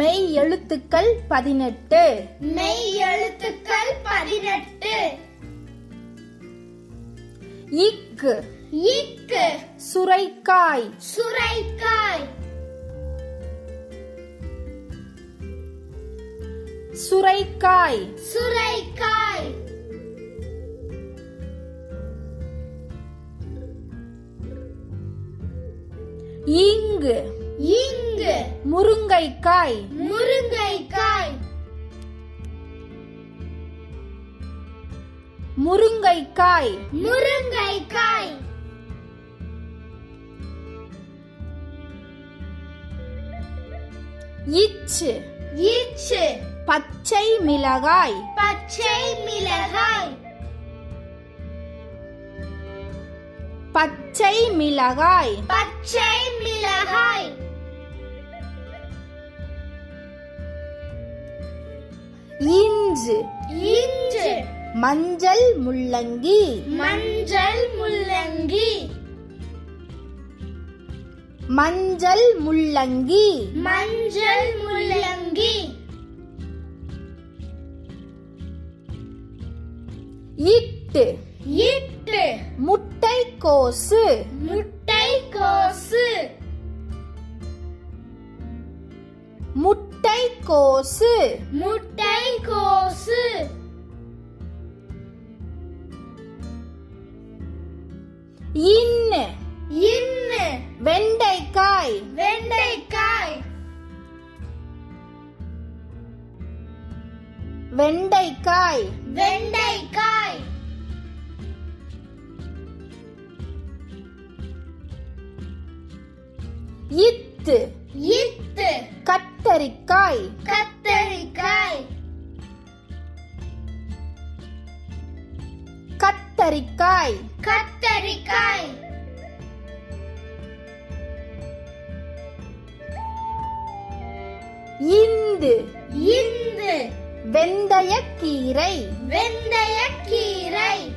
மெய் எழுத்துக்கள் பதினெட்டு. மெய் எழுத்துக்கள் பதினெட்டு. இக்கு இக்கு சுரைக்காய். சுரைக்காய். சுரைக்காய். சுரைக்காய். இங்கு இங்கு முருங்கைக்காய். முருங்கைக்காய். முருங்கைக்காய். முருங்கைக்காய். இச்சு இச்சு பச்சை மிளகாய். பச்சை மிளகாய். பச்சை மிளகாய். பச்சை மிளகாய். இஞ்சு இஞ்சு மஞ்சள் முள்ளங்கி. மஞ்சள் முள்ளங்கி. மஞ்சள் முள்ளங்கி. மஞ்சள் முள்ளங்கி. இட்டு. இட்டு. முட்டை கோசு முட்டை கோசு முட்டை கோசு முட்டை கோசு இன்னு. இன்னு. வெண்டைக்காய். வெண்டைக்காய். வெண்டைக்காய். வெண்டைக்காய். இத்து இத்து. கத்தரிக்காய். கத்தரிக்காய். கத்தரிக்காய். கத்தரிக்காய். இந்து. இந்து. வெந்தயக்கீரை. வெந்தயக்கீரை.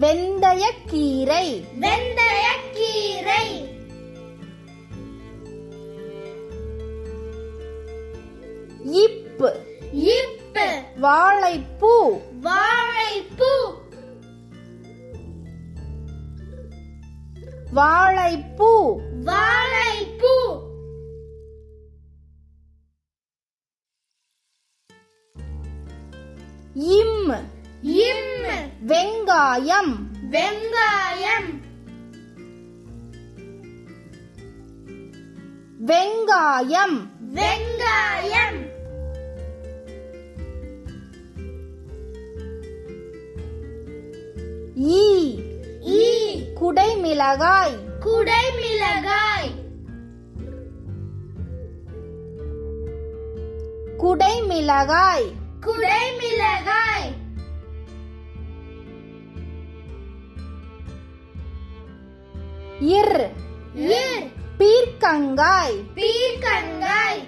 வெந்தயக்கீரை. வெந்தயக்கீரை. இப்பு. இப்பு. வாழைப்பூ. வாழைப்பூ. வாழைப்பூ. வாழைப்பூ. இம். இம். வெங்காயம். வெங்காயம். வெங்காயம். வெங்காயம். குடைமிளகாய். குடைமிளகாய். குடைமிளகாய். குடைமிளகாய். இர். இர். பீர்க்கங்காய். பீர்க்கங்காய்.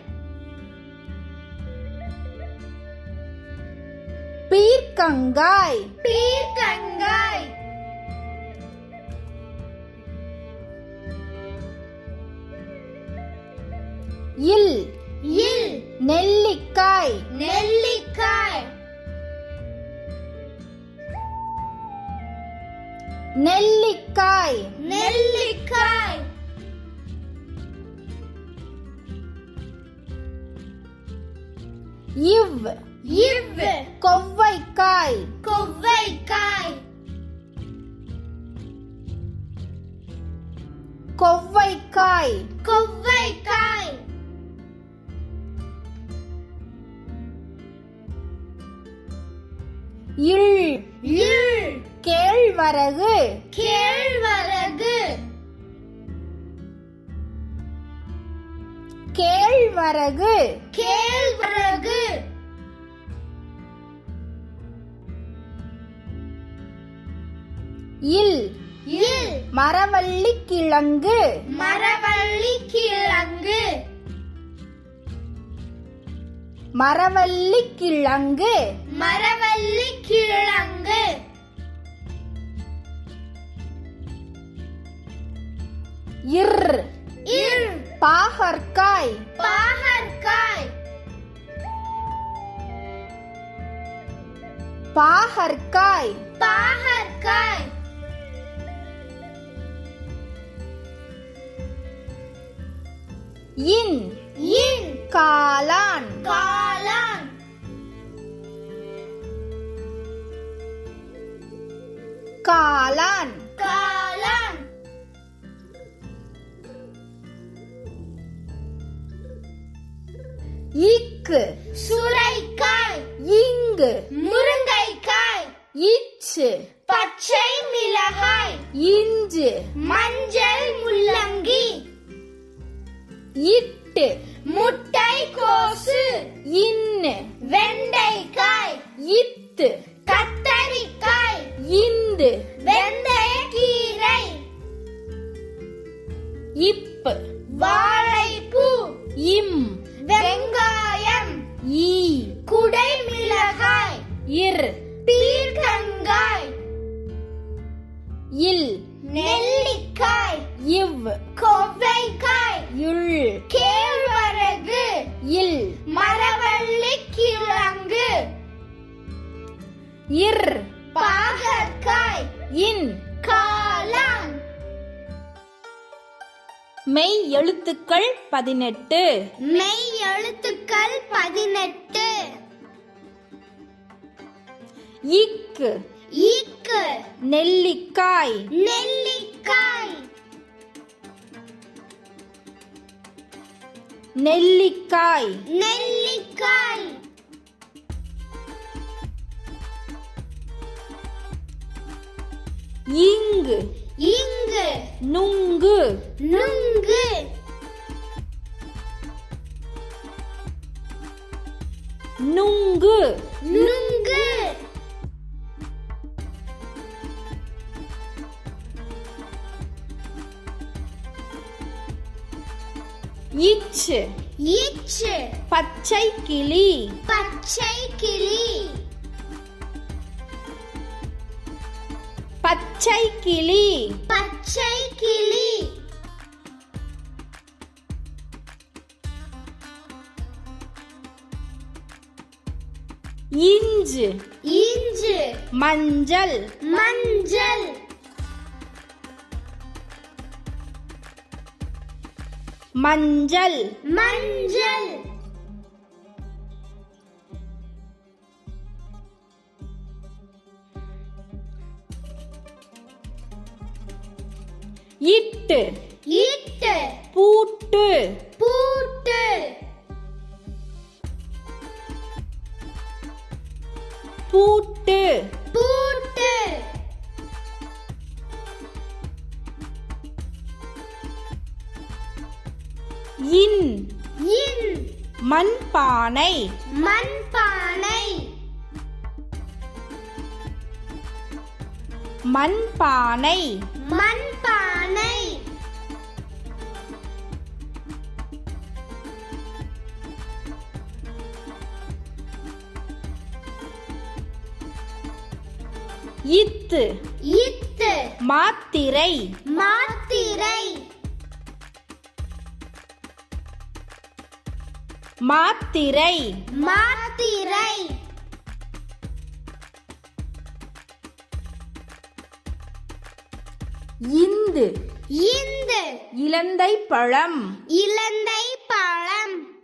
பீர்க்கங்காய். பீர்க்கங்காய். இல். இல். நெல்லிக்காய். நெல்லிக்காய். நெல்லிக்காய். நெல்லிக்காய். இவ். இவ். கொவ்வைக்காய். கொவ்வைக்காய். கொவ்வைக்காய். கொவ்வைக்காய் இல் இல் கேழ்வரகு. கேழ்வரகு. கேழ்வரகு. கேழ்வரகு. இல் இல். மரவள்ளி கிழங்கு. மரவள்ளி கிழங்கு. மரவள்ளி கிழங்கு மரவள்ளி கிழங்கு இர். இர். பாகற்காய். பாகற்காய். பாகற்காய். பாகற்காய். இன் இன். காளான். காளான். காளான். காளான். இக்கு சுரைக்காய். இங்கு முருங்கைக்காய். இச்சு பச்சை மிளகாய். இஞ்சு. மஞ்சள் முள்ளங்கி. இட்டு முட்டை கோசு இன்னு வெண்டைக்காய் இத்து கத்தரிக்காய் இந்து வெந்தய கீரை இப்பு வாழைப்பூ இம் வெங்காயம் ஈ குடை மிளகாய் இர் பீர்க்கங்காய் இல் நெல்லிக்காய் இவ் கொவ்வைக்காய் இர். பாகற்காய். இன். காளான். மெய் எழுத்துக்கள் பதினெட்டு. மெய் எழுத்துக்கள் பதினெட்டு. இக்கு இக்கு நெல்லிக்காய். நெல்லிக்காய். நெல்லிக்காய். நெல்லிக்காய். இங்கு. இங்கு. நுங்கு. நுங்கு. நுங்கு. நுங்கு. இச்சு. இச்சு. பச்சை கிளி. பச்சை கிளி. கிளி. பச்சை கிளி. இஞ்சு. இஞ்சு. மஞ்சள். மஞ்சள். மஞ்சள். மஞ்சள். இட்டு. இட்டு. பூட்டு. பூட்டு. பூட்டு. பூட்டு. இன். இன். மண்பானை. மண்பானை. மண்பானை. மண்பானை. மாத்திரை. மாத்திரை. மாத்திரை. மாத்திரை. இந்து. இந்து. இலந்தை பழம். இலந்தை பழம்.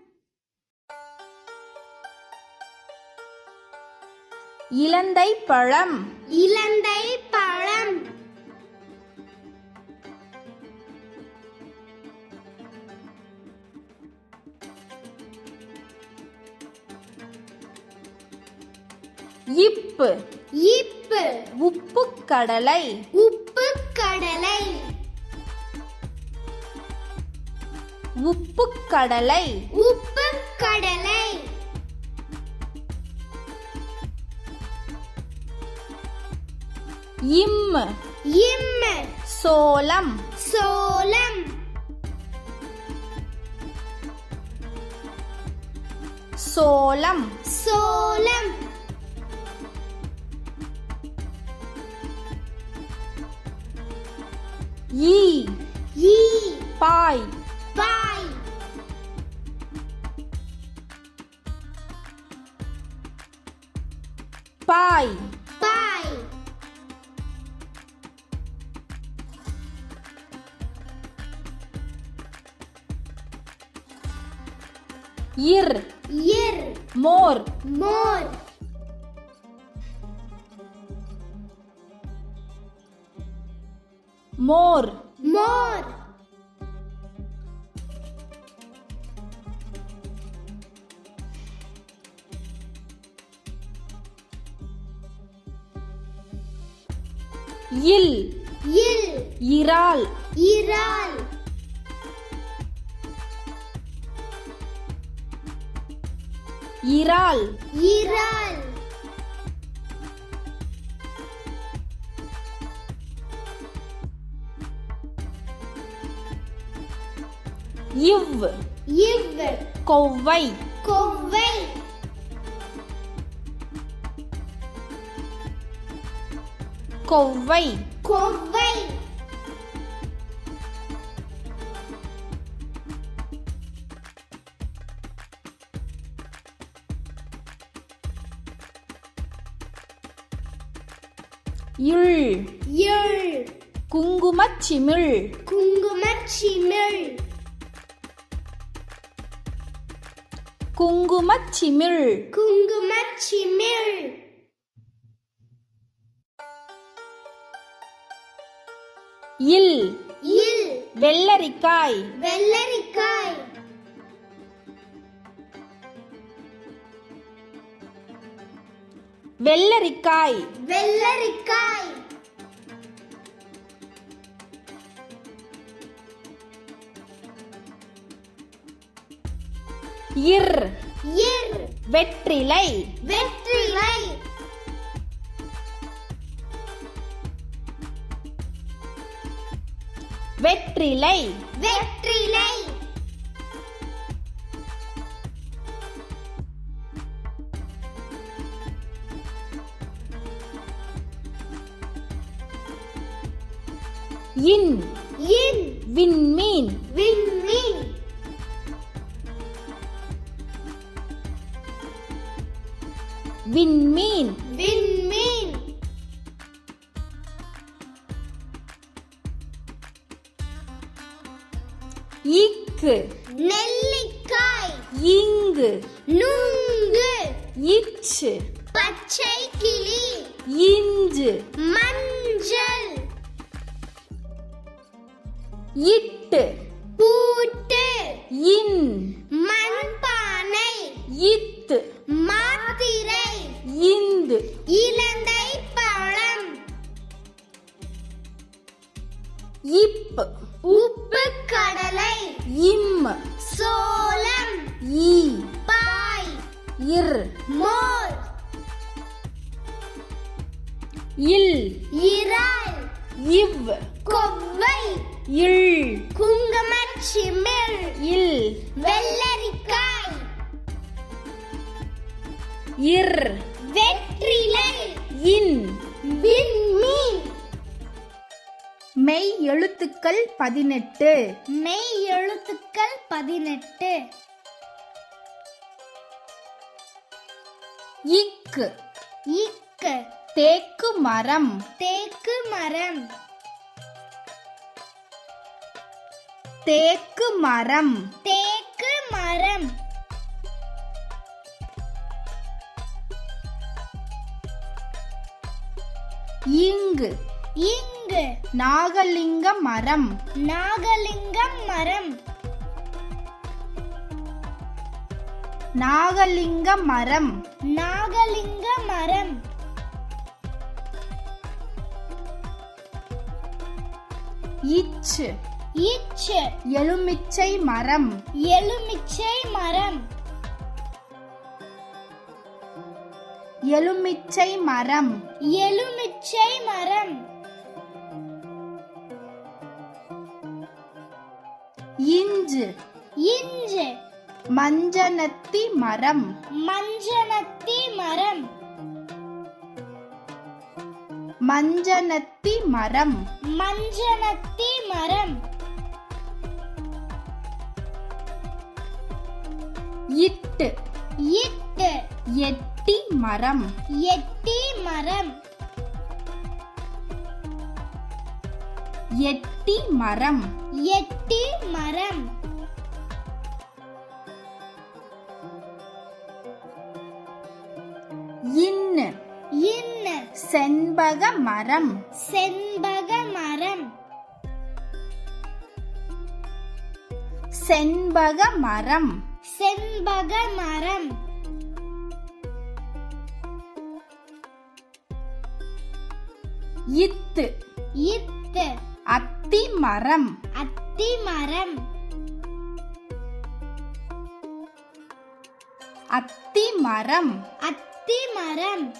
இலந்தை பழம். இலந்தை இப்பு. இப்பு. உப்பு கடலை உப்பு கடலை உப்பு கடலை உப்பு கடலை இம் இம் சோளம். சோளம். சோளம். சோளம். ye ye pie pie pie pie year year more more மோர். மோர். இல். இல். இறால். இறால். இறால். இறால். இவ். இவ். கொவ்வை. கொவ்வை. கொவ்வை. கொவ்வை. இள். இள். குங்குமச் சிமிழ் குங்குமச் சிமிழ் குங்குமச் சிமிழ் குங்குமச் சிமிழ். இல். இல். வெள்ளரிக்காய். வெள்ளரிக்காய். வெள்ளரிக்காய். வெள்ளரிக்காய். இர். இர். வெற்றிலை. வெற்றிலை. வெற்றிலை. வெற்றிலை. விண்மீன். விண்மீன். இக்கு நெல்லிக்காய். இங்கு. நுங்கு. இச்சு. பச்சை கிளி. இஞ்சு. மஞ்சள். இட்டு. இப் உப்பு கடலை இம் சோளம். ஈ பாய். இர். மோர். இல். இறால். இவ். கொவ்வை. இள் குங்குமச் சிமிழ். இல். வெள்ளரிக்காய். இர். வெற்றிலை. இன். விண்மீன். மெய் எழுத்துக்கள் பதினெட்டு. மெய் எழுத்துக்கள் பதினெட்டு. இக்கு இக்கு தேக்கு மரம். தேக்கு மரம். தேக்கு மரம். தேக்கு மரம். இங்கு இங்கு நாகலிங்க மரம். நாகலிங்கம் மரம். நாகலிங்க மரம். நாகலிங்க மரம். இச்சு இச்சு எலுமிச்சை மரம். எலுமிச்சை மரம். எலுமிச்சை மரம். எலுமிச்சை மரம். இஞ்சு இஞ்சு மஞ்சனத்தி மரம். மஞ்சனத்தி மரம். மஞ்சனத்தி மரம். மஞ்சனத்தி மரம். இட்டு. இட்டு. எட்டி மரம். எட்டி மரம். எட்டி மரம். எட்டி மரம். இன்னு. இன்னு. செண்பக மரம். செண்பக மரம். செண்பக மரம். செண்பக மரம். இத்து. இத்து. அத்தி மரம் அத்தி மரம் அத்தி மரம் அத்தி மரம்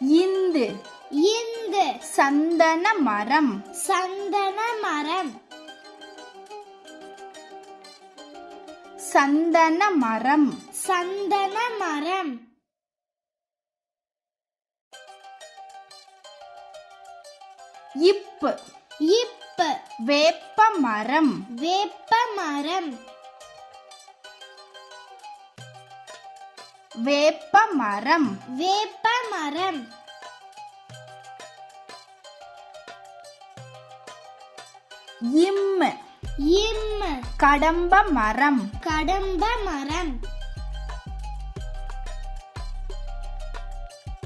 இந்து. இந்து. சந்தன மரம். சந்தன மரம். சந்தன மரம். சந்தன மரம். இப்பு. இப்பு வேப்ப மரம் வேப்ப மரம் வேப்ப மரம் வேப்ப மரம் இம் இம் கடம்ப மரம் கடம்ப மரம்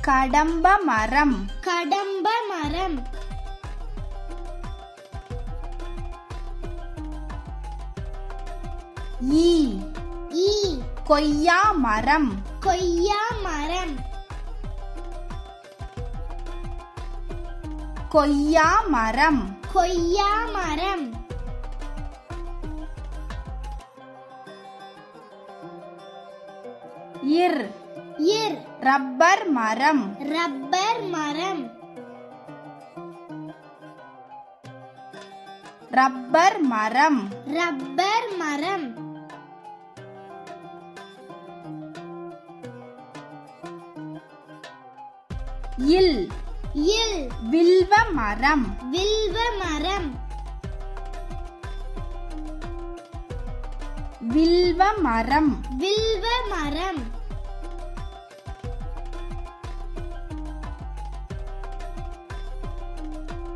கடம்ப மரம் கடம்ப மரம் ஈ. ஈ. கொய்யா மரம். கொய்யா மரம். கொய்யா மரம். கொய்யா மரம். இர். இர். ரப்பர் மரம். ரப்பர் மரம். ரப்பர் மரம். ரப்பர் மரம். இல். இல். வில்வ மரம். வில்வ மரம். வில்வ மரம். வில்வ மரம்.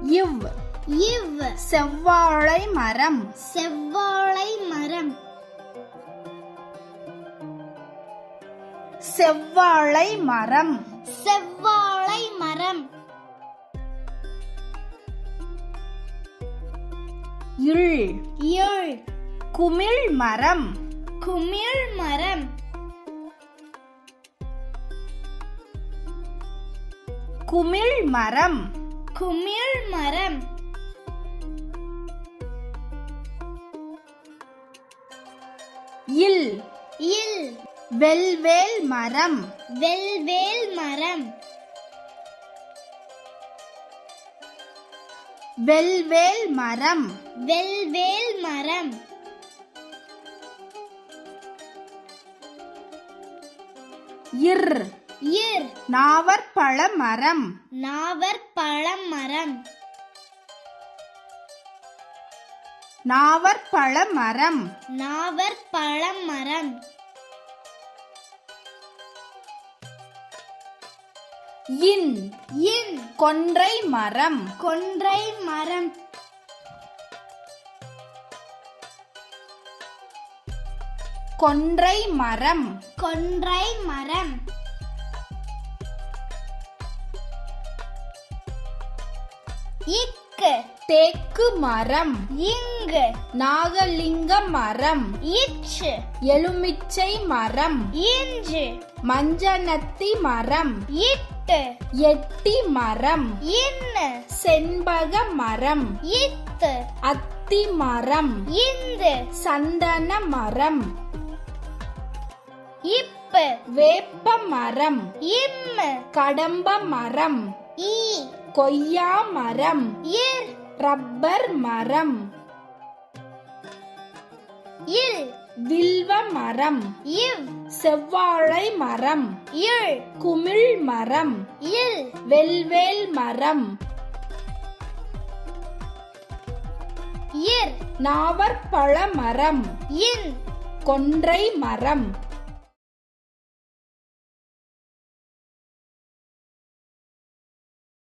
இவ். இவ். செவ்வாழை மரம். செவ்வாழை மரம். செவ்வாழை மரம். செவ்வாழை மரம். இள் இழ் குமிழ் மரம். குமிழ் மரம். குமிழ் மரம். குமிழ் மரம். இல். இல். வெல்வேல் மரம். வெல்வேல் மரம். வெல்வேல் மரம். வெல்வேல் மரம். இர். இர். நாவற்பழ மரம். நாவற்பழம் மரம். நாவற்பழ மரம். நாவற்பழம் மரம். இன் இன் கொன்றை மரம். கொன்றை மரம். கொன்றை மரம். கொன்றை மரம். இக்கு தேக்கு மரம். இங்கு. நாகலிங்க மரம். இச்சு. எலுமிச்சை மரம். இஞ்சு. மஞ்சனத்தி மரம். இட்டு எட்டி. மரம். இன்னு. செண்பக மரம். இத்து. அத்தி மரம். இந்து. சந்தன மரம். இப்பு. வேப்ப மரம். இம்மு. கடம்ப மரம். ஈ. கொய்யா மரம். இர். ரப்பர் மரம். இல். வில்வ மரம். இவ். செவ்வாழை மரம். இழ் குமிழ் மரம். இல். வெல்வேல் மரம். இர். நாவற்பழ மரம். இன். கொன்றை மரம்.